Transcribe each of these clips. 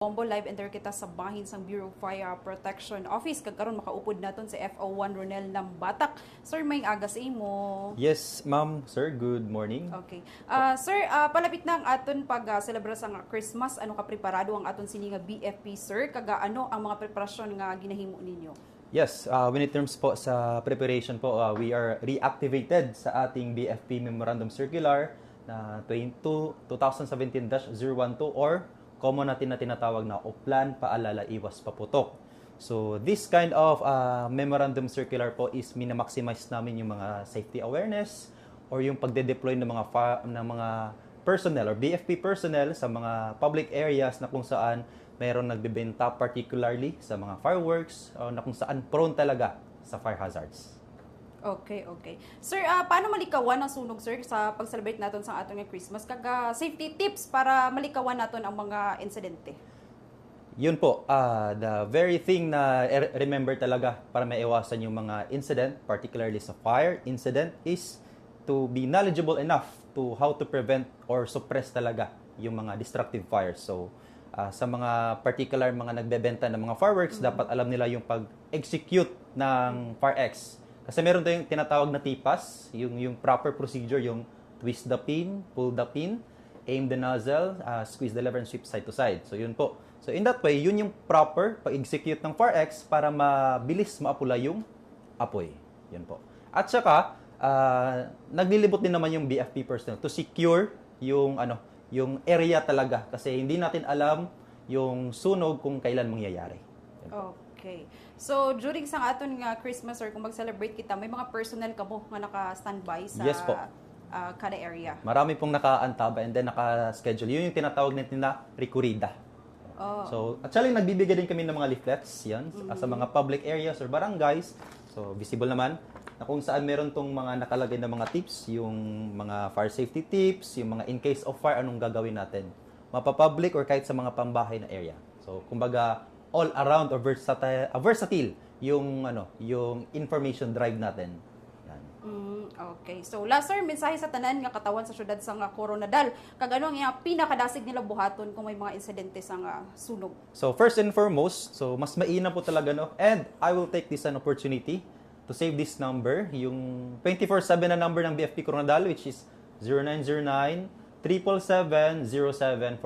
Bombo live enter kita sa bahin sang Bureau of Fire Protection Office kag karon makaupod naton si FO1 Ronel Lambatak. Sir may aga sa imo. Yes, ma'am, sir, good morning. Okay. Ah, sir, ah, palapit na ang aton pag uh, celebra sa nga Christmas. Ano ka preparado ang aton sini nga BFP sir? Kaga ano ang mga preparasyon nga ginahimo ninyo? Yes, uh, when it terms po sa preparation po, uh, we are reactivated sa ating BFP Memorandum Circular na 22 2017-012 or common natin na tinatawag na Oplan Paalala Iwas Paputok. So this kind of uh, memorandum circular po is minamaximize namin yung mga safety awareness or yung pagde-deploy ng mga fa- ng mga personnel or BFP personnel sa mga public areas na kung saan mayroon nagbebenta particularly sa mga fireworks o na kung saan prone talaga sa fire hazards. Okay, okay. Sir, ah, paano malikawan ang sunog sir sa pag-celebrate naton sa aton nga Christmas? Kaga safety tips para malikawan naton ang mga insidente. Yun po, ah, the very thing na er- remember talaga para maiwasan yung mga incident, particularly sa fire incident, is to be knowledgeable enough to how to prevent or suppress talaga yung mga destructive fires. So, ah, sa mga particular mga nagbebenta ng mga fireworks, dapat alam nila yung pag-execute ng fire X. Kasi meron tayong tinatawag na TIPAS, yung, yung proper procedure, yung twist the pin, pull the pin, aim the nozzle, uh, squeeze the lever, and sweep side to side. So, yun po. So, in that way, yun yung proper pag-execute ng 4X para mabilis maapula yung apoy. Yun po. At saka, uh, naglilibot din naman yung BFP personnel to secure yung ano, yung area talaga kasi hindi natin alam yung sunog kung kailan mangyayari. Yun po. Okay. So, during sa aton nga Christmas or kung mag-celebrate kita, may mga personnel ka mo nga naka-standby sa Yes po. ah, kada area. Marami pong naka-antaba and then naka-schedule. Yun yung tinatawag natin na rekurida. Oh. So, actually, nagbibigay din kami ng mga leaflets, yan, sa mga public areas or barangays. So, visible naman na kung saan meron tong mga nakalagay na mga tips, yung mga fire safety tips, yung mga in case of fire, anong gagawin natin. Mapapublic or kahit sa mga pambahay na area. So, kumbaga, all around or versatile, uh, versatile yung, ano, yung information drive natin. Yan. Mm, okay. So, last sir, mensahe sa tanan nga katawan sa syudad sa nga Coronadal. Kag ano ang iya pinakadasig nila buhaton kung may mga insidente sa nga sunog. So first and foremost, so mas mainam po talaga no. And I will take this an opportunity to save this number, yung 24/7 na number ng BFP Coronadal which is 0909 777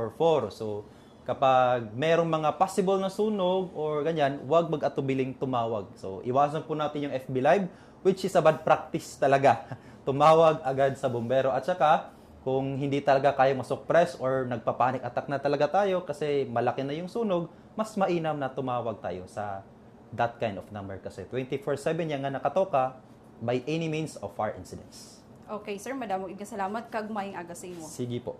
So kapag merong mga possible na sunog or ganyan, huwag mag-atubiling tumawag. So iwasan po natin yung FB Live which is a bad practice talaga. tumawag agad sa bombero at saka kung hindi talaga kaya masuppress or nagpapanik attack na talaga tayo kasi malaki na yung sunog, mas mainam na tumawag tayo sa that kind of number kasi 24/7 yan nga nakatoka by any means of fire incidents. Okay, sir, madamo ig salamat kag maayong aga sa imo. Sige po.